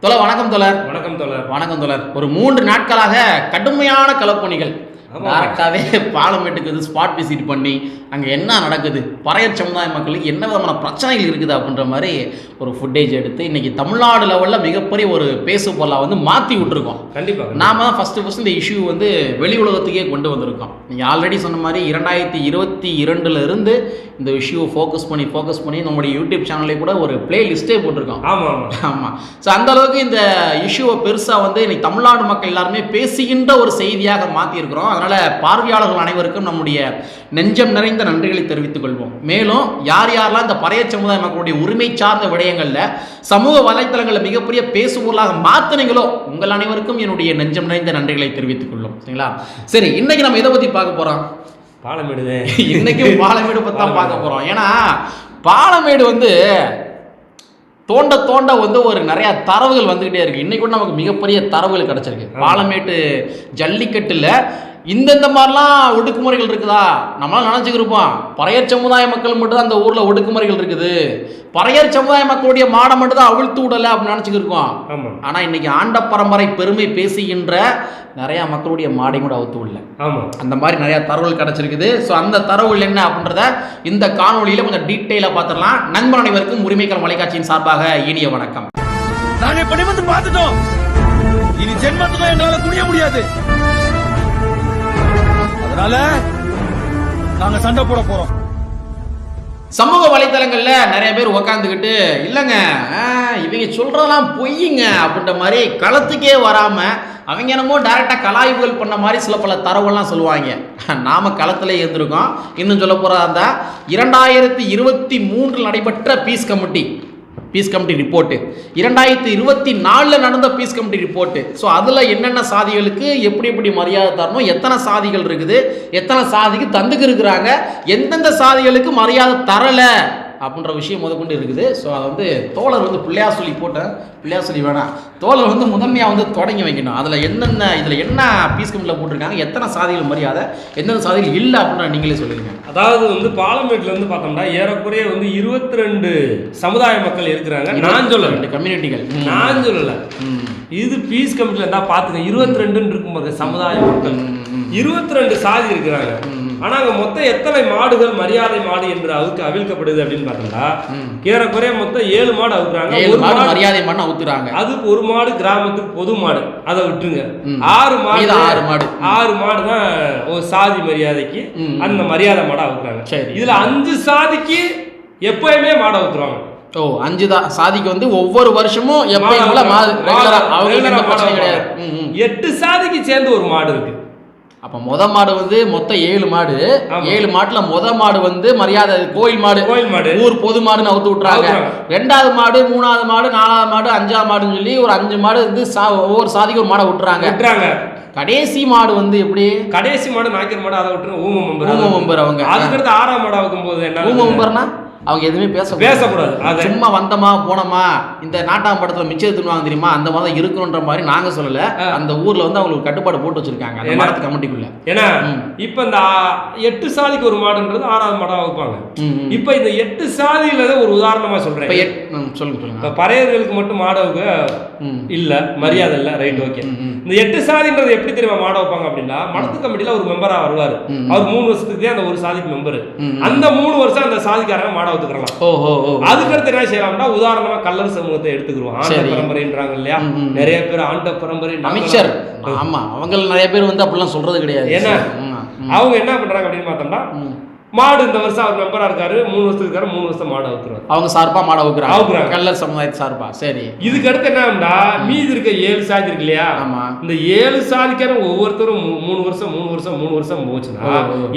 தோழர் வணக்கம் தோழர். வணக்கம் தோழர். வணக்கம் தோழர். ஒரு மூன்று நாட்களாக கடுமையான களப்பணிகள் ஆமா. டேரக்டாகவே பாலமேட்டுக்கு இது ஸ்பாட் விசிட் பண்ணி அங்கே என்ன நடக்குது? பறையர் சமுதாய மக்களுக்கு என்ன விதமான பிரச்சனைகள் இருக்குது அப்படின்ற மாதிரி ஒரு ஃபுட்டேஜ் எடுத்து இன்னைக்கு தமிழ்நாடு லெவலில் மிகப்பெரிய ஒரு பேசு பொருளாக வந்து மாற்றி விட்டுருக்கோம். கண்டிப்பா நாம தான் ஃபஸ்ட்டு ஃபஸ்ட் இந்த இஷ்யூ வந்து வெளி உலகத்துக்கே கொண்டு வந்திருக்கோம். நீங்கள் ஆல்ரெடி சொன்ன மாதிரி இரண்டாயிரத்தி இருபத்தி இரண்டுல இருந்து இந்த இஷ்யூவை ஃபோக்கஸ் பண்ணி ஃபோக்கஸ் பண்ணி நம்முடைய யூடியூப் சேனல்லே கூட ஒரு பிளே லிஸ்ட்டே போட்டிருக்கோம். ஆமா ஆமா. ஆமாம் ஸோ அந்த அளவுக்கு இந்த இஷ்யூவை பெருசாக வந்து இன்னைக்கு தமிழ்நாடு மக்கள் எல்லாருமே பேசுகின்ற ஒரு செய்தியாக மாற்றியிருக்கிறோம் அதனால் பார்வையாளர்கள் அனைவருக்கும் நம்முடைய நெஞ்சம் நிறைந்த நன்றிகளை தெரிவித்துக் கொள்வோம். மேலும் யார் யாரெல்லாம் இந்த பறைய சமுதாய மக்களுடைய உரிமை சார்ந்த விடயங்களில் சமூக வலைத்தளங்களில் மிகப்பெரிய பேசுபொருளாக மாற்றினீங்களோ உங்கள் அனைவருக்கும் என்னுடைய நெஞ்சம் நிறைந்த நன்றிகளை தெரிவித்துக் கொள்ளும் சரிங்களா? சரி இன்னைக்கு நம்ம இதை பற்றி பார்க்க போகிறோம் பாலமிடுதே. இன்னைக்கும் பாலமேடு பற்றி தான் பார்க்க போகிறோம் ஏன்னா பாலமேடு வந்து தோண்ட தோண்ட வந்து ஒரு நிறைய தரவுகள் வந்துகிட்டே இருக்கு. இன்னைக்கு கூட நமக்கு மிகப்பெரிய தரவுகள் கிடைச்சிருக்கு. பாலமேட்டு ஜல்லிக்கட்டுல இந்தந்த மாதிரிலாம் ஒடுக்குமுறைகள் இருக்குதா? நம்மளாம் நினச்சிக்கிருப்போம். பறையர் சமுதாய மக்கள் மட்டும் தான் அந்த ஊரில் ஒடுக்குமுறைகள் இருக்குது. பறையர் சமுதாய மக்களுடைய மாடை மட்டும் தான் அவிழ்த்து விடலை அப்படின்னு நினச்சிக்கிருக்கோம். ஆமா ஆனால் இன்னைக்கு ஆண்ட பரம்பரை பெருமை பேசுகின்ற நிறையா மக்களுடைய மாடை கூட அவுத்து விடல. ஆமா அந்த மாதிரி நிறைய தரவுகள் கிடைச்சிருக்குது. ஸோ அந்த தரவுகள் என்ன அப்படின்றத இந்த காணொளியில கொஞ்சம் டீட்டெயிலாக பார்த்துடலாம். நண்பர் அனைவருக்கும் உரிமைக்கல் தொலைக்காட்சியின் சார்பாக இனிய வணக்கம். நாங்க இப்ப நிமிர்ந்து பார்த்துட்டோம். இனி ஜென்மத்துக்கும் எங்களால குனிய முடியாது. அதனால நாங்க சண்டை போட போறோம். சமூக வலைத்தளங்கள்ல நிறைய பேர் உக்காந்துக்கிட்டு இல்லைங்க இவங்க சொல்றதெல்லாம் பொய்யுங்க அப்படின்ற மாதிரி களத்துக்கே வராம அவங்க என்னமோ டேரெக்டாக கலாய்வுகள் பண்ண மாதிரி சில பல தரவெல்லாம் சொல்லுவாங்க. நாம களத்தில் இருந்திருக்கோம். இன்னும் சொல்ல போகிறதா இருந்தால் இரண்டாயிரத்தி இருபத்தி மூன்றில் நடைபெற்ற peace committee peace committee report இரண்டாயிரத்தி இருபத்தி நாலில் நடந்த பீஸ் கமிட்டி ரிப்போர்ட்டு ஸோ அதில் என்னென்ன சாதிகளுக்கு எப்படி எப்படி மரியாதை தரணும் எத்தனை சாதிகள் இருக்குது எத்தனை சாதிக்கு தந்துக்கு இருக்கிறாங்க எந்தெந்த சாதிகளுக்கு மரியாதை தரலை அப்படின்ற விஷயம் முதற்கொண்டு இருக்குது. ஸோ அதை வந்து தோழர் வந்து பிள்ளையா சொல்லி போட்டேன். பிள்ளையா சொல்லி வேணாம். தோழர் வந்து முதன்மையாக வந்து தொடங்கி வைக்கணும். அதில் என்னென்ன இதில் என்ன பீஸ் கமிட்டியில் போட்டிருக்காங்க? எத்தனை சாதிகள் மரியாதை? எந்தெந்த சாதிகள் இல்லை அப்படின்ற நீங்களே சொல்லுங்க. அதாவது வந்து பாலமேட்ல இருந்து பார்த்தோம்னா ஏறக்குறைய வந்து இருபத்தி ரெண்டு சமுதாய மக்கள் இருக்கிறாங்க. நான் சொல்லல. ரெண்டு கம்யூனிட்டிகள் நான் சொல்லல. இது பீஸ் கமிட்டில இருந்தா பாத்துங்க இருபத்தி ரெண்டுன்னு இருக்கும் பாருங்க சமுதாய மக்கள் இருபத்தி ரெண்டு சாதி இருக்கிறாங்க. ஆனா அங்க மொத்தம் எத்தனை மாடுகள் மரியாதை மாடு என்று அவுக்கு அவிழ்க்கப்படுது அப்படின்னு பார்த்தோம்னா ஏறக்குறைய மொத்தம் ஏழு மாடு அவுக்குறாங்க. ஒரு மாடு மாடு மரியாதை பண்ண ஊத்துறாங்க அது ஒரு மாடு கிராமத்துக்கு பொது மாடு. அதை விட்டுருங்க. ஆறு மாடு ஆறு மாடு. ஆறு மாடு தான் ஒரு சாதி மரியாதைக்கு. அந்த மரியாதை மாடை அவுக்குறாங்க. சரி. இதுல அஞ்சு சாதிக்கு எப்பயுமே மாடை அவுத்துருவாங்க. ஓ அஞ்சு தான். சாதிக்கு வந்து ஒவ்வொரு வருஷமும் எப்பயும் மாடு. எட்டு சாதிக்கு சேர்ந்து ஒரு மாடு இருக்கு. அப்ப முத மாடு வந்து மொத்தம் ஏழு மாடு. ஏழு மாட்டுல முத மாடு வந்து மரியாதை கோயில் மாடு. கோயில் மாடு. ஊர் பொது மாடுன்னு அவுத்து விட்டுறாங்க. ரெண்டாவது மாடு மூணாவது மாடு நாலாவது மாடு அஞ்சாவது மாடுன்னு சொல்லி ஒரு அஞ்சு மாடு வந்து ஒவ்வொரு சாதிக்கு ஒரு மாடை விட்டுறாங்க விட்டுறாங்க கடைசி மாடு வந்து எப்படி? கடைசி மாடு நாய்க்கர் மாடு அதை விட்டுருங்க. ஊம மெம்பர் ஊம மெம்பர் அவங்க. அதுக்கடுத்து ஆறாம் மாடு அவுக்கும் போது என்ன ஊம மெம்பர்னா அவங்க எதுவுமே பேச பேசக்கூடாது. சும்மா வந்தமா போனோமா இந்த நாட்டாம் படத்துல மிச்சம் தின்னுவாங்க தெரியுமா? அந்த மாதிரி தான் இருக்கணுன்ற மாதிரி நாங்க சொல்லல. அந்த ஊர்ல வந்து அவங்களுக்கு கட்டுப்பாடு போட்டு வச்சிருக்காங்க. அந்த மரத்து கமிட்டிக்குள்ள. ஏன்னா. இப்ப இந்த எட்டு சாதிக்கு ஒரு மாடுன்றது ஆறாவது மாடா வைப்பாங்க. இப்ப இந்த எட்டு சாதியில ஒரு உதாரணமா சொல்றேன். சொல்லுங்க சொல்லுங்க. இப்ப பறையர்களுக்கு மட்டும் மாடவுக்கு. இல்ல மரியாதை இல்ல. Right okay. இந்த எட்டு சாதின்றது எப்படி தெரியுமா மாட வைப்பாங்க அப்படின்னா மடத்து கமிட்டில ஒரு மெம்பரா வருவாரு. அவர் மூணு வருஷத்துக்கு அந்த ஒரு சாதிக்கு மெம்பர். அந்த மூணு வருஷம் அந்த சாதிக்காரங்க மாட ஒத்துக்கலாம் ஓ ஓ ஓ அதுக்கடுத்து என்ன செய்யலாம்னா உதாரணமா கல்லர் சமூகத்தை எடுத்துக்கிறோம் ஆண்ட. பரம்பரைன்றாங்க இல்லையா. நிறைய பேர் ஆண்ட பரம்பரை. அமைச்சர் ஆமா அவங்க நிறைய பேர் வந்து அப்படிலாம் சொல்றது கிடையாது ஏன்னா? அவங்க என்ன பண்றாங்க அப்படின்னு பார்த்தோம்னா. மாடு இந்த வருஷம் அவர் மெம்பரா இருக்காரு. மூணு வருஷத்துக்கு இருக்காரு. மூணு வருஷம் மாடு அவுத்துருவாரு. அவங்க சார்பா மாட வைக்கிறாங்க அவுக்குறாங்க. கல்லர் சமுதாயத்து சார்பா. சரி. இதுக்கு அடுத்து என்னன்னா மீதி இருக்க ஏழு சாதி இருக்கு இல்லையா? ஆமா. இந்த ஏழு சாதிக்காரங்க ஒவ்வொருத்தரும் மூணு வருஷம் மூணு வருஷம் மூணு வருஷம் போச்சுன்னா.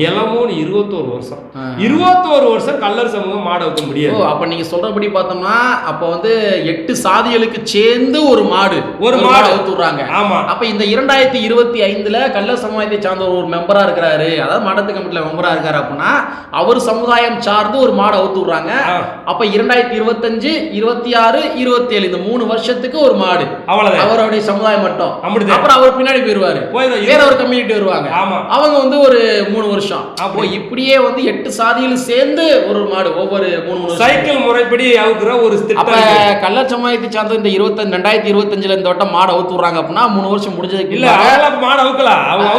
இளமூணு இருபத்தோரு வருஷம். இருபத்தோரு வருஷம் கல்லர் சமூகம் மாட வைக்க ஓ முடியாது அப்ப நீங்க சொல்றபடி பார்த்தோம்னா அப்ப வந்து எட்டு சாதிகளுக்கு சேர்ந்து ஒரு மாடு ஒரு மாடு. அவுத்துறாங்க ஆமா. அப்ப இந்த இரண்டாயிரத்தி இருபத்தி ஐந்துல கள்ள சமுதாயத்தை சார்ந்த ஒரு மெம்பரா இருக்கிறாரு. அதாவது மடத்து கமிட்டில மெம்பரா இருக்காரு அப்படின்னா அவர் சமுதாயம் சார்ந்து ஒரு மாடு அவுத்து விடுறாங்க. அப்ப இரண்டாயிரத்தி இருபத்தஞ்சு இருபத்தி ஆறு இருபத்தி ஏழு இந்த மூணு வருஷத்துக்கு ஒரு மாடு அவ்வளவுதான் அவருடைய சமுதாயம் மட்டும். அப்புறம் அவர் பின்னாடி போயிருவாரு. வேற ஒரு கம்யூனிட்டி வருவாங்க. அவங்க வந்து ஒரு மூணு வருஷம் அப்போ. இப்படியே வந்து எட்டு சாதிகளும் சேர்ந்து ஒரு மாடு ஒவ்வொரு மூணு. சைக்கிள் முறைப்படி அவுக்குற ஒரு அப்ப. கள்ளர் சமுதாயத்தை சார்ந்த இந்த இருபத்தஞ்சு ரெண்டாயிரத்தி இருபத்தஞ்சுல இந்த வட்டம் மாடு அவுத்து விடுறாங்க அப்படின்னா மூணு வருஷம் முடிஞ்சதுக்கு இல்ல மாடு அவுக்கலாம் அவங்க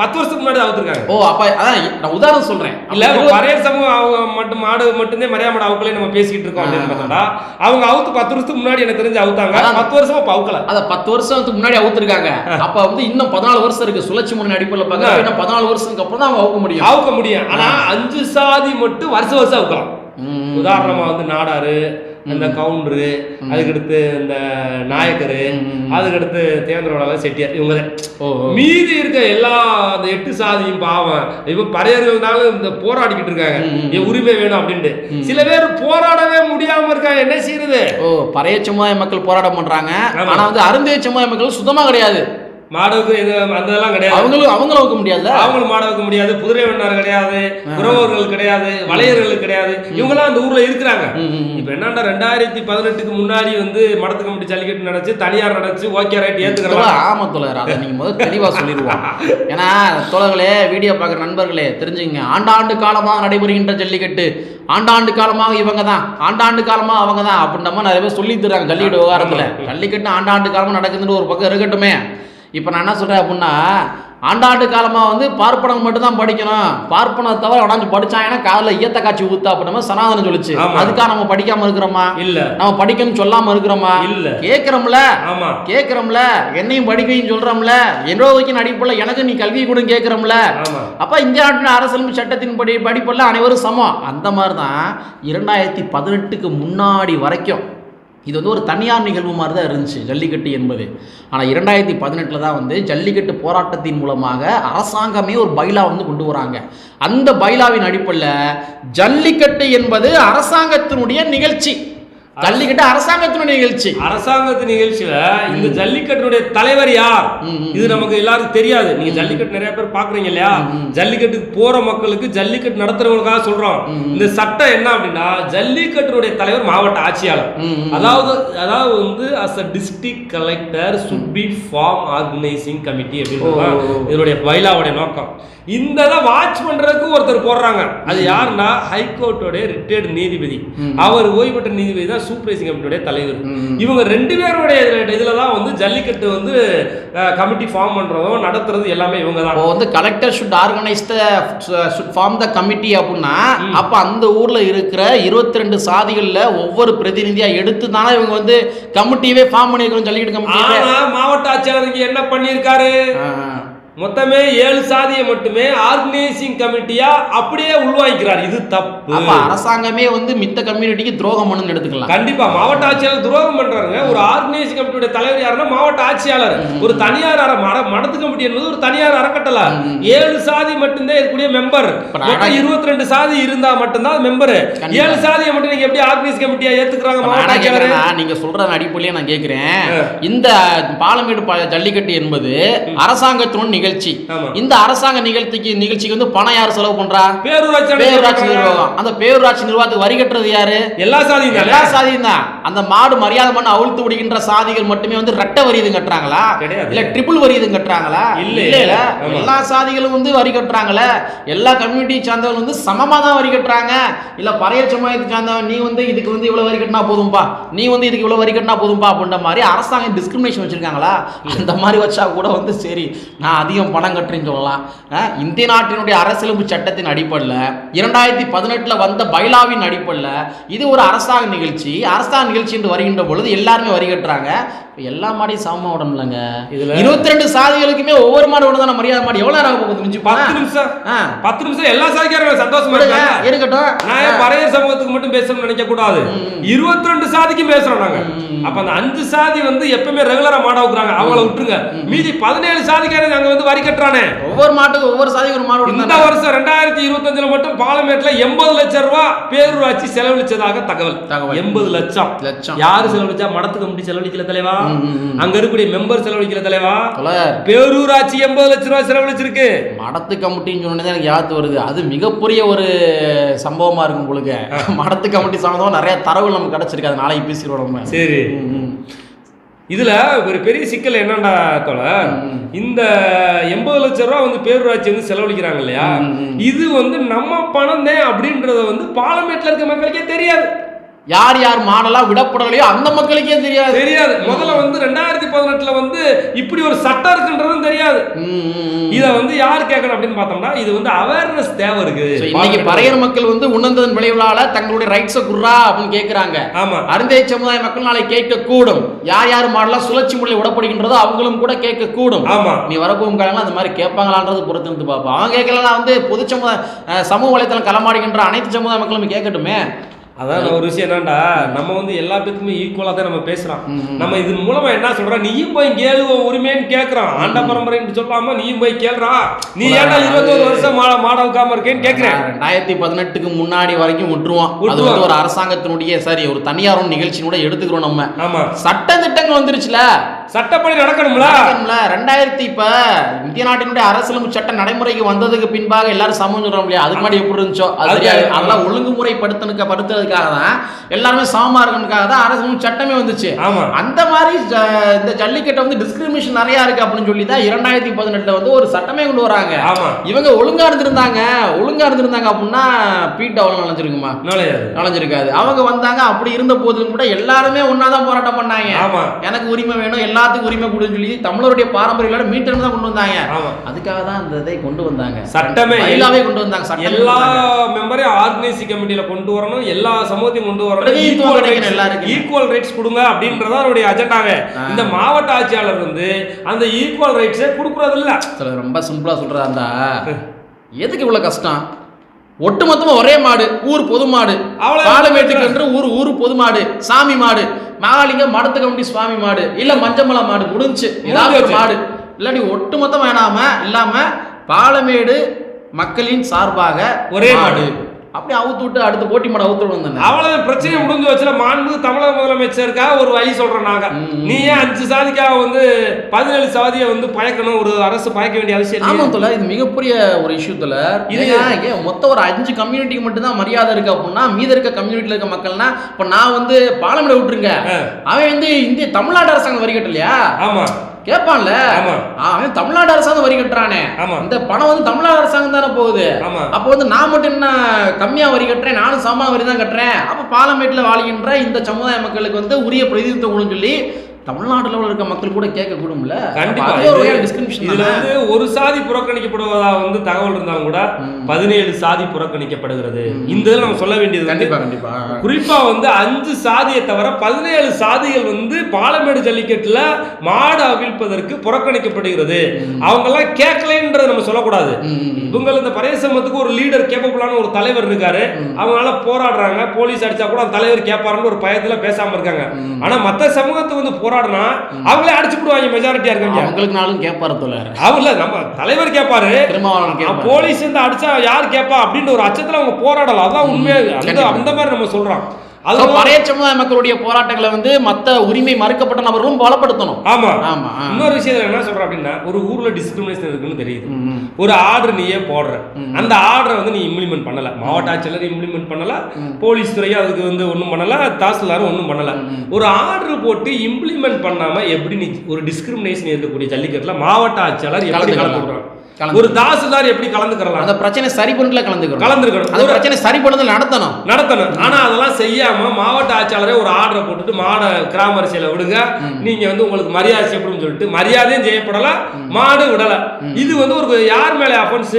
பத்து வருஷத்துக்கு முன்னாடி அவுத்துருக்காங்க ஓ அப்ப அதான் நான் உதாரணம் சொல்றேன் இல்ல பறையர் சமூகம் அவங்க மட்டும் மாடு மட்டும்தான் மரியாதை மாடு அவுக்கலே நம்ம பேசிக்கிட்டு இருக்கோம் அப்படின்னு பார்த்தா அவங்க அவுத்து பத்து வருஷத்துக்கு முன்னாடி எனக்கு தெரிஞ்சு அவுத்தாங்க. பத்து வருஷமா இப்ப அவுக்கல. அத பத்து வருஷத்துக்கு முன்னாடி அவுத்துருக்காங்க. அப்ப வந்து இன்னும் பதினாலு வருஷம் இருக்கு. சுழற்சி முறை அடிப்படையில் பார்க்க இன்னும் பதினாலு வருஷத்துக்கு அப்புறம் தான் அவங்க அவுக்க முடியும். அவுக்க முடியும். ஆனா அஞ்சு சாதி மட்டும் வருஷம் வருஷம் அவுக்கலாம். உதாரணமா வந்து நாடாரு இந்த கவுண்டரு அதுக்கடுத்து இந்த நாயக்கரு அதுக்கடுத்து தேவேந்திரோட செட்டியார் இவங்க. மீதி இருக்க எல்லா அந்த எட்டு சாதியும் பாவம். இப்ப பறையர்கள்னாலும் இந்த போராடிக்கிட்டு இருக்காங்க. என் உரிமை வேணும் அப்படின்ட்டு. சில பேர் போராடவே முடியாம இருக்காங்க. என்ன செய்யறது ஓ பறைய சமுதாய மக்கள் போராட்டம் பண்றாங்க. ஆனா வந்து அருந்தைய சமுதாய மக்கள் சுத்தமா கிடையாது. மாடுக்கு இது அந்த இதெல்லாம் கிடையாது. அவங்களும் அவங்களும் அவுக்க முடியாதுல்ல? அவங்களும் மாட வைக்க முடியாது குதிரை வண்ணார் கிடையாது குறவர்கள் கிடையாது வளையர்கள் கிடையாது. இவங்கெல்லாம் அந்த ஊர்ல இருக்கிறாங்க. இப்ப என்னன்னா ரெண்டாயிரத்தி பதினெட்டுக்கு முன்னாடி வந்து மடத்து கமிட்டி ஜல்லிக்கட்டு நடச்சு தனியார் நடச்சு ஓகே ரைட் ஏத்துக்கலாம் தோழர், ஆமா தோழர் அதை நீங்க முதல்ல தெளிவா சொல்லிடுவோம். ஏன்னா தோழர்களே வீடியோ பார்க்குற நண்பர்களே தெரிஞ்சுங்க ஆண்டாண்டு காலமாக நடைபெறுகின்ற ஜல்லிக்கட்டு ஆண்டாண்டு காலமாக இவங்க தான் ஆண்டாண்டு காலமாக அவங்க தான் அப்படின்ற மாதிரி நிறைய பேர் சொல்லி தர்றாங்க ஜல்லிக்கட்டு விவகாரத்தில். ஜல்லிக்கட்டு ஆண்டாண்டு காலமாக நடக்குதுன்னு ஒரு பக்கம் இருக்கட்டுமே. இப்போ நான் என்ன சொல்றேன் அப்படின்னா ஆண்டாண்டு காலமாக வந்து பார்ப்பனம் மட்டும் தான் படிக்கணும். பார்ப்பனம் தவிர உடஞ்சு படிச்சாங்கன்னா காதில் ஈயத்த காட்சி ஊத்தா அப்படின்ற மாதிரி சனாதனம் சொல்லுச்சு. அதுக்காக நம்ம படிக்காம இருக்கிறோமா? இல்ல. நம்ம படிக்கணும்னு சொல்லாம இருக்கிறோமா? இல்ல. கேட்கிறோம்ல. ஆமா. கேட்குறோம்ல. என்னையும் படிக்கையும் சொல்கிறோம்ல என்னோ வைக்கும் அடிப்பில் எனக்கு நீ கல்வி கூட கேட்குறோம்ல. அப்போ இந்திய நாட்டின் அரசியல் சட்டத்தின்படி படிப்பில் அனைவரும் சமம். அந்த மாதிரி தான் இரண்டாயிரத்தி பதினெட்டுக்கு முன்னாடி வரைக்கும் இது வந்து ஒரு தனியார் நிகழ்வு மாதிரி தான் இருந்துச்சு ஜல்லிக்கட்டு என்பது. ஆனால் இரண்டாயிரத்தி பதினெட்டில் தான் வந்து ஜல்லிக்கட்டு போராட்டத்தின் மூலமாக அரசாங்கமே ஒரு பைலா வந்து கொண்டு வராங்க. அந்த பைலாவின் அடிப்படையில் ஜல்லிக்கட்டு என்பது அரசாங்கத்தினுடைய நிகழ்ச்சி. ஜல்லிக்கட்டு அரசாங்கத்தினுடைய நிகழ்ச்சி. அரசாங்கத்து நிகழ்ச்சியில இந்த ஜல்லிக்கட்டுடைய தலைவர் யார். இது நமக்கு எல்லாருக்கும் தெரியாது. நீங்க ஜல்லிக்கட்டு நிறைய பேர் பாக்குறீங்க இல்லையா? ஜல்லிக்கட்டுக்கு போற மக்களுக்கு ஜல்லிக்கட்டு நடத்துறவங்களுக்காக சொல்றோம். இந்த சட்டம் என்ன அப்படின்னா ஜல்லிக்கட்டுடைய தலைவர் மாவட்ட ஆட்சியாளர். அதாவது அதாவது வந்து as a district collector should be form organising committee ஓ. இதனுடைய பைலாவுடைய நோக்கம். இந்த வாட்ச் பண்றதுக்கு ஒருத்தர் போடுறாங்க. அது யாருன்னா ஹைகோர்ட்டோட ரிட்டையர்டு நீதிபதி. அவர் ஓய்வு பெற்ற நீதிபதி தான் சூப்பர்வைசிங் கமிட்டியோட தலைவர். இவங்க ரெண்டு பேருடைய இதுல- தான் வந்து ஜல்லிக்கட்டு வந்து கமிட்டி ஃபார்ம் பண்றதும் நடத்துறது எல்லாமே இவங்க தான் வந்து collector should organise the should form the committee அப்படின்னா அப்ப அந்த ஊர்ல இருக்கிற இருபத்தி ரெண்டு சாதிகள்ல ஒவ்வொரு பிரதிநிதியா எடுத்து தானே இவங்க வந்து கமிட்டியவே ஃபார்ம் பண்ணிருக்கோம் ஜல்லிக்கட்டு கமிட்டியவே ஆனா மாவட்ட ஆட்சியாளர் இங்க என்ன பண்ணியிருக்காரு? மொத்தமே ஏழு சாதியை மட்டுமே ஆர்கனைசிங் கமிட்டியா அப்படியே உள்வாங்கிக்கிறார். இது தப்பு. அப்ப அரசாங்கமே வந்து மித்த கம்யூனிட்டிக்கு துரோகம் பண்ணுன்னு எடுத்துக்கலாம். கண்டிப்பா மாவட்ட ஆட்சியாளர் துரோகம் பண்றாருங்க. ஒரு ஆர்கனைசிங் கமிட்டியோட தலைவர் யாருன்னா மாவட்ட ஆட்சியாளர். ஒரு தனியார் அற மட மடத்து கமிட்டி என்பது ஒரு தனியார் அறக்கட்டளை. ஏழு சாதி மட்டும்தான் இருக்கக்கூடிய மெம்பர் இருபத்தி ரெண்டு சாதி இருந்தா மட்டும்தான் மெம்பர். ஏழு சாதியை மட்டும் நீங்க எப்படி ஆர்கனைஸ் கமிட்டியா ஏத்துக்கிறாங்க மாவட்ட ஆட்சியாளர்? நீங்க சொல்ற அடிப்படையில நான் கேக்குறேன். இந்த பாலமேடு ஜல்லிக்கட்டு என்பது அரசாங்கத்தினுடைய நிகழ்ச்சி. இந்த அரசாங்க நிகழ்ச்சிக்கு நிகழ்ச்சிக்கு வந்து பணம் யார் செலவு பண்றா? பேரூராட்சி நிர்வாகம். அந்த பேரூராட்சி நிர்வாகத்துக்கு வரி கட்டுறது யாரு? எல்லா சாதியும் எல்லா சாதியும் தான். அந்த மாடு மரியாதை பண்ண அவிழ்த்து விடுகின்ற சாதிகள் மட்டுமே வந்து ரெட்டை வரி இது கட்டுறாங்களா. இல்ல ட்ரிபிள் வரி இது கட்டுறாங்களா? இல்ல. இல்ல. எல்லா சாதிகளும் வந்து வரி கட்டுறாங்களே. எல்லா கம்யூனிட்டி சார்ந்தவங்க வந்து சமமா தான் வரி கட்டுறாங்க. இல்ல பறைய சமுதாயத்தை சார்ந்தவன் நீ வந்து இதுக்கு வந்து இவ்வளவு வரி கட்டினா போதும்பா? நீ வந்து இதுக்கு இவ்வளவு வரி கட்டினா போதும்பா? அப்படின்ற மாதிரி அரசாங்கம் டிஸ்கிரிமினேஷன் வச்சிருக்காங்களா? அந்த மாதிரி வச்சா கூட வந்து சரி. நான் அதிகம் பணம் கட்டுறேன்னு சொல்லலாம். இந்திய நாட்டினுடைய அரசியலமைப்பு சட்டத்தின் அடிப்படையில் இரண்டாயிரத்தி பதினெட்டுல வந்த பைலாவின் அடிப்படையில் இது ஒரு அரசாங்க நிகழ்ச்சி. அரசாங்க நிகழ்ச்சி என்று வருகின்ற பொழுது எல்லாருமே வரிகட்டுறாங்க எல்லா மாடையும் சமமா விடணும்லங்க இதுல- இருபத்தி ரெண்டு சாதிகளுக்குமே ஒவ்வொரு மாடு ஒன்று தான் மரியாதை மாடு எவ்வளவு நேரம் போகுது மிஞ்சி பத்து நிமிஷம். பத்து நிமிஷம் எல்லா சாதிக்காரங்களும் சந்தோஷமா இருக்காங்க. இருக்கட்டும். நான் ஏன் பறையர் சமூகத்துக்கு மட்டும் பேசணும்னு நினைக்க கூடாது. இருபத்தி ரெண்டு சாதிக்கும் பேசுறோம் நாங்க. அப்ப அந்த அஞ்சு சாதி வந்து எப்பவுமே ரெகுலரா மாட வைக்கிறாங்க அவங்கள விட்டுருங்க. மீதி பதினேழு சாதிக்காரங்க அங்க வந்து வரி கட்டுறானே. ஒவ்வொரு மாட்டுக்கும் ஒவ்வொரு சாதிக்கு ஒரு மாடு இந்த வருஷம் ரெண்டாயிரத்தி இருபத்தஞ்சுல மட்டும் பாலமேட்ல எண்பது லட்சம் ரூபாய் பேரூராட்சி செலவழிச்சதாக தகவல். தகவல். எண்பது லட்சம். லட்சம். யாரு செலவழிச்சா? மடத்து கமிட்டி செலவழிக்கல தலைவா. அங்க இருக்கக்கூடிய மெம்பர் செலவழிக்கல தலைவா? பேரூராட்சி எண்பது லட்ச ரூபாய் செலவழிச்சிருக்கு. மடத்து கமிட்டின்னு சொன்னதே எனக்கு யாத்து வருது. அது மிகப்பெரிய ஒரு சம்பவமா இருக்கும் உங்களுக்கு. மடத்து கமிட்டி சம்பந்தமா நிறைய தரவு நமக்கு கிடைச்சிருக்கு. அது நாளைக்கு பேசிடுவோம் நம்ம. சரி. இதுல ஒரு பெரிய சிக்கல் என்னடா தோல இந்த எண்பது லட்ச ரூபா வந்து பேரூராட்சி வந்து செலவழிக்கிறாங்க இல்லையா. இது வந்து நம்ம பணம் தான் அப்படின்றத வந்து பார்லமெண்ட்ல இருக்க மக்களுக்கே தெரியாது. யார் யார் மாடலா விடப்படலையோ அந்த மக்களுக்கே தெரியாது. தெரியாது. முதல்ல வந்து ரெண்டாயிரத்தி பதினெட்டுல வந்து இப்படி ஒரு சட்டம் இருக்குன்றதும் தெரியாது. இத வந்து யார் கேட்கணும் அப்படின்னு பார்த்தோம்னா இது வந்து அவேர்னஸ் தேவை இருக்கு. இன்னைக்கு பறையர் மக்கள் வந்து உணர்ந்ததன் விளைவுகளால தங்களுடைய ரைட்ஸை குர்ரா அப்படின்னு கேட்கிறாங்க ஆமா. அருந்தை சமுதாய மக்கள் நாளை கேட்க கூடும் யார் யார் மாடலாம் சுழற்சி முறையில் விடப்படுகின்றதோ அவங்களும் கூட கேட்க கூடும் ஆமா. நீ வரப்போகும் காலங்கள் அந்த மாதிரி கேட்பாங்களான்றது பொறுத்து இருந்து பார்ப்போம். அவங்க கேட்கலாம் வந்து பொது சமுதாய சமூக வலைத்தளம் களமாடுகின்ற அனைத்து சமுதாய மக்களும் கேட்கட்டுமே. அதான் ஒரு விஷயம் என்னடா நம்ம வந்து எல்லா பேத்துக்குமே ஈக்குவலா தான் நம்ம பேசுறோம். ம், ம். நம்ம இதன் மூலமா என்ன சொல்றோம்? நீயும் போய் கேளு உன் உரிமைன்னு கேக்குறான். ஆண்ட பரம்பரைன்னு சொல்லாம நீயும் போய் கேளுறா நீ ஏன்டா இருபத்தோரு வருஷம் மாட மாட வைக்காம இருக்கேன்னு கேக்குறேன். ரெண்டாயிரத்தி பதினெட்டுக்கு முன்னாடி வரைக்கும் விட்டுருவோம் அது. வந்து ஒரு அரசாங்கத்தினுடைய சரி ஒரு தனியார் நிகழ்ச்சியும் கூட எடுத்துக்கிறோம் நம்ம. ஆமா. சட்ட திட்டங்கள் வந்துருச்சுல. சட்டப்படி நடக்கணும்ல? ரெண்டாயிரத்தி இப்ப இந்திய நாட்டினுடைய அரசியலமைப்பு சட்டம் நடைமுறைக்கு வந்ததுக்கு பின்பாக எல்லாரும் சமம் சொல்றோம் இல்லையா? அதுக்கு முன்னாடி எப்படி இருந்துச்சோ அது. அதெல்லாம் ஒழுங்குமுறைப்படுத்தனுக்கு படுத்துறதுக்காக தான். எல்லாருமே சமமா இருக்கணுக்காக தான் அரசியலமைப்பு சட்டமே வந்துச்சு. அந்த மாதிரி இந்த ஜல்லிக்கட்டை வந்து டிஸ்கிரிமினேஷன் நிறைய இருக்கு அப்படின்னு சொல்லி தான் இரண்டாயிரத்தி பதினெட்டுல வந்து ஒரு சட்டமே கொண்டு வராங்க. இவங்க ஒழுங்கா இருந்திருந்தாங்க. ஒழுங்கா இருந்திருந்தாங்க அப்படின்னா பீட் அவ்வளவு நனைஞ்சிருக்குமா நுழையாது. நனைஞ்சிருக்காது அவங்க வந்தாங்க அப்படி இருந்த போதிலும் கூட எல்லாருமே ஒன்னாதான் போராட்டம் பண்ணாங்க. எனக்கு உரிமை வேணும் எல்லாத்துக்கும் உரிமை கொடுன்னு சொல்லி தமிழருடைய பாரம்பரிய மீட்டர் தான் கொண்டு வந்தாங்க. அதுக்காக தான் அந்த இதை கொண்டு வந்தாங்க. சட்டமே மயிலாவே கொண்டு வந்தாங்க. எல்லா. மெம்பரையும் ஆர்கனைசிங் கமிட்டியில கொண்டு வரணும். எல்லா சமூகத்தையும் கொண்டு வரணும். எல்லாருக்கும். ஈக்குவல் ரைட்ஸ் கொடுங்க அப்படின்றதா அவருடைய அஜெண்டாவே. இந்த மாவட்ட ஆட்சியாளர் வந்து அந்த ஈக்குவல் ரைட்ஸே கொடுக்கறது இல்ல ரொம்ப சிம்பிளா சொல்றதா இருந்தா எதுக்கு இவ்வளவு கஷ்டம்? ஒட்டுமொத்தமா ஒரே மாடு ஊர் பொது மாடு. அவ்வளவு பாலமேட்டுக்கு என்று ஊர் ஊர் பொது மாடு சாமி மாடு. மகாலிங்கம் மடத்து கமிட்டி சுவாமி மாடு இல்ல மஞ்சமலை மாடு முடிஞ்சு. ஏதாவது ஒரு. மாடு. இல்லாட்டி ஒட்டுமொத்தம் வேணாம இல்லாம பாலமேடு மக்களின் சார்பாக ஒரே மாடு. அப்படி அவுத்து விட்டு அடுத்த போட்டி மாடு அவுத்து விடுங்க அவ்வளவு பிரச்சனை முடிஞ்சு வச்சுல மாண்பு தமிழக முதலமைச்சருக்காக ஒரு வழி சொல்றோம் நாங்க. நீ ஏன் அஞ்சு சாதிக்காக வந்து பதினேழு சாதியை வந்து பயக்கணும் ஒரு அரசு பயக்க வேண்டிய அவசியம் ஆமா இல்லையே. தோல இது மிகப்பெரிய ஒரு இஷ்யூ தோல இது- மொத்தம் ஒரு அஞ்சு கம்யூனிட்டிக்கு மட்டும் தான் மரியாதை இருக்கு அப்படின்னா மீத இருக்க கம்யூனிட்டில இருக்க மக்கள்னா இப்ப நான் வந்து பாலமேட விட்டுருங்க. அவன் வந்து இந்திய தமிழ்நாடு அரசாங்கம் வரி கட்டலையா ஆமா கேட்பான்ல. அவன் தமிழ்நாடு அரசாங்கம் வரி கட்டுறானே. இந்த பணம் வந்து தமிழ்நாடு அரசாங்கம் தானே போகுது. அப்போ வந்து நான் மட்டும் என்ன கம்மியா வரி கட்டுறேன் நானும் சமமான வரி தான் கட்டுறேன்? அப்ப பாலமேட்ல வாழ்கின்ற இந்த சமுதாய மக்களுக்கு வந்து உரிய பிரதிநிதித்துவம் சொல்லி தமிழ்நாடு லெவலில் இருக்க மக்கள் கூட கேட்க கூடும்ல கண்டிப்பா அது ஒரு சாதி புறக்கணிக்கப்படுவதா வந்து தகவல் இருந்தாலும் கூட. பதினேழு சாதி புறக்கணிக்கப்படுகிறது. இந்த இதுல நம்ம சொல்ல வேண்டியது வந்து கண்டிப்பா கண்டிப்பா. குறிப்பா வந்து அஞ்சு சாதியை தவிர பதினேழு சாதிகள் வந்து பாலமேடு ஜல்லிக்கட்டுல மாடு அவிழ்ப்பதற்கு புறக்கணிக்கப்படுகிறது. அவங்க எல்லாம் கேட்கலன்றது நம்ம சொல்லக்கூடாது. இவங்க இந்த பழைய சமூகத்துக்கு ஒரு லீடர் கேப்பபிளான ஒரு தலைவர் இருக்காரு. அவங்களால போராடுறாங்க. போலீஸ் அடிச்சா கூட அந்த தலைவர் கேட்பாருன்னு ஒரு பயத்துல பேசாம இருக்காங்க. ஆனா மத்த சமூகத்துக்கு வந்து போராடினா அவங்களே அடிச்சு போடுவாங்க மெஜாரிட்டியா இருக்காங்க அவங்களுக்கு நாளும் கேட்பாரு தோழர். அவங்கள நம்ம தலைவர் கேட்பாரு போலீஸ் வந்து அடிச்சா யார் கேட்பா அப்படின்ற ஒரு அச்சத்துல அவங்க போராடலாம். அதான் உண்மையா. அந்த கண்டிப்பா. அந்த மாதிரி நம்ம சொல்றோம். அது பழைய சமுதாய மக்களுடைய போராட்டங்களை வந்து மத்த உரிமை மறுக்கப்பட்ட நபர்களும் பலப்படுத்தணும். ஆமா. ஆமா. இன்னொரு விஷயத்துல என்ன சொல்றேன் அப்படின்னா ஒரு ஊர்ல டிஸ்கிரிமினேஷன் இருக்குன்னு தெரியுது. ஒரு ஆர்டர் நீயே போடுற. அந்த ஆர்டரை வந்து நீ இம்ப்ளிமெண்ட் பண்ணல. மாவட்ட ஆட்சியர் இம்ப்ளிமெண்ட் பண்ணல. போலீஸ் துறையும் அதுக்கு வந்து ஒன்றும் பண்ணல. தாசில்தாரும் ஒன்றும் பண்ணல. ஒரு ஆர்டர் போட்டு இம்ப்ளிமெண்ட் பண்ணாம எப்படி நீ ஒரு டிஸ்கிரிமினேஷன் இருக்கக்கூடிய ஜல்லிக்கட்டுல மாவட்ட ஆட்சியாளர் எப்படி கலந்து- ஒரு தாசில்தார் எப்படி கலந்துக்கிறலாம்? அந்த பிரச்சனை சரி பண்ணல கலந்துக்கணும் கலந்துருக்கணும் அந்த ஒரு பிரச்சனை சரி பண்ணதுல நடத்தணும். நடத்தணும். ஆனா அதெல்லாம் செய்யாம மாவட்ட ஆட்சியாளரே ஒரு ஆர்டரை போட்டுட்டு மாட கிராம அரசியல விடுங்க. நீங்க வந்து உங்களுக்கு மரியாதை செய்யப்படும் சொல்லிட்டு மரியாதையும் செய்யப்படல மாடு விடல. இது வந்து ஒரு யார் மேல அஃபென்ஸ்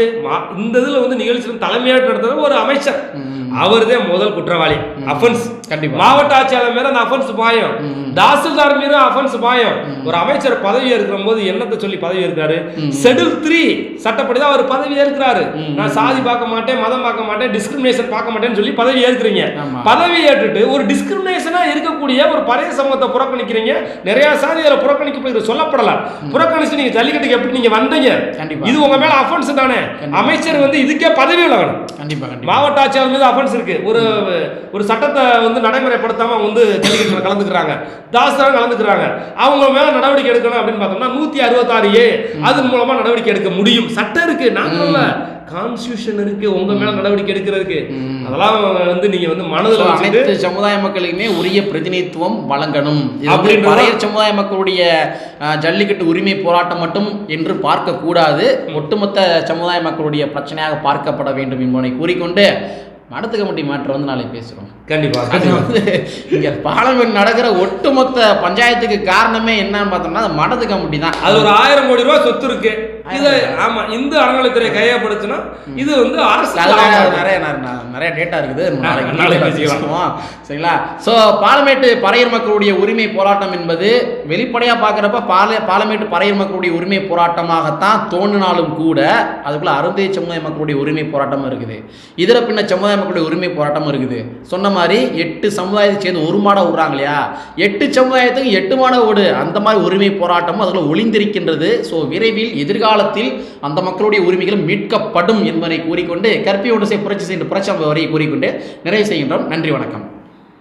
இந்த இதுல வந்து நிகழ்ச்சி தலைமையாக நடத்துறது ஒரு அமைச்சர். அவர்தான் முதல் குற்றவாளி. அஃபென்ஸ் கண்டிப்பா. மாவட்ட ஆட்சியாளர் மேல அந்த அஃபென்ஸ் பாயம். தாசில்தார் மீது அஃபென்ஸ் பாயம். ஒரு அமைச்சர் பதவி ஏற்கிற போது என்னத்தை சொல்லி பதவி ஏற்கிறாரு ஷெட்யூல் த்ரீ சட்டப்படி தான் அவர் பதவி ஏற்கிறாரு. நான் சாதி பார்க்க மாட்டேன் மதம் பார்க்க மாட்டேன் டிஸ்கிரிமினேஷன் பார்க்க மாட்டேன்னு சொல்லி பதவி ஏற்கிறீங்க. பதவி ஏற்றுட்டு ஒரு டிஸ்கிரிமினேஷனா இருக்கக்கூடிய ஒரு பழைய சமூகத்தை புறக்கணிக்கிறீங்க. நிறைய சாதிகளை புறக்கணிக்கப்படுகிறது சொல்லப்படல புறக்கணிச்சு நீங்க ஜல்லிக்கட்டுக்கு எப்படி நீங்க வந்தீங்க? இது உங்க மேல அஃபென்ஸ் தானே. அமைச்சர் வந்து இதுக்கே பதவி விலகணும். மாவட்ட ஆட்சியாளர் மீது அஃபென்ஸ் இருக்கு. ஒரு ஒரு சட்டத்தை வந்து நடைமுறைப்படுத்தாம அவங்க வந்து ஜல்லிக்கட்டுல கலந்துக்கிறாங்க. தாஸ்தான் கலந்துக்கிறாங்க. அவங்க மேல நடவடிக்கை எடுக்கணும் அப்படின்னு பார்த்தோம்னா நூத்தி அறுபத்தாறு ஏ அதன் மூலமா நடவடிக்கை எடுக்க முடியும். சட்டம் இருக்கு. நாங்க கான்ஸ்டியூஷன் இருக்கு. உங்க மேல நடவடிக்கை எடுக்கிறதுக்கு. அதெல்லாம் வந்து நீங்க வந்து மனதில் அனைத்து சமுதாய மக்களுக்குமே உரிய பிரதிநிதித்துவம் வழங்கணும். அப்படின்றத- பறையர் சமுதாய மக்களுடைய ஜல்லிக்கட்டு உரிமை போராட்டம் மட்டும் என்று பார்க்க கூடாது ஒட்டுமொத்த சமுதாய மக்களுடைய பிரச்சனையாக பார்க்கப்பட வேண்டும் என்பதை கூறிக்கொண்டு மடத்து கமிட்டி மேட்ரு வந்து நாளைக்கு பேசுறோம். கண்டிப்பா அது வந்து இங்க பார்லமெண்ட் நடக்கிற ஒட்டுமொத்த பஞ்சாயத்துக்கு காரணமே என்னன்னு பார்த்தோம்னா அது மடத்து கமிட்டி தான் அது ஒரு ஆயிரம் கோடி ரூபாய் சொத்து இருக்கு. இது ஆமா இந்து அறநிலைத்துறை கையப்படுச்சுன்னா இது வந்து அரசு நிறைய. நிறைய டேட்டா இருக்குது. சரிங்களா? ஸோ பாலமேட்டு பறையர் மக்களுடைய உரிமை போராட்டம் என்பது வெளிப்படையாக பார்க்குறப்ப பால பாலமேட்டு பறையர் மக்களுடைய உரிமை போராட்டமாகத்தான் தோன்றினாலும் கூட அதுக்குள்ள அருந்தைய சமுதாய மக்களுடைய உரிமை போராட்டமும் இருக்குது. இதர பின்ன சமுதாய மக்களுடைய உரிமை போராட்டமும் இருக்குது. சொன்ன மாதிரி எட்டு சமுதாயத்தை சேர்ந்து ஒரு மாடம் விடுறாங்க இல்லையா? எட்டு சமுதாயத்துக்கு எட்டு மாடம் விடு அந்த மாதிரி உரிமை போராட்டமும் அதுக்குள்ள ஒளிந்திருக்கின்றது. ஸோ விரைவில் எதிர்காலத்தில் அந்த மக்களுடைய உரிமைகளும் மீட்கப்படும் என்பதை கூறிக்கொண்டு கற்பியோடு புரட்சி செய்கின்ற புரட்சி வரை கூறிக்கொண்டு நிறைவு செய்கின்றோம். நன்றி வணக்கம்.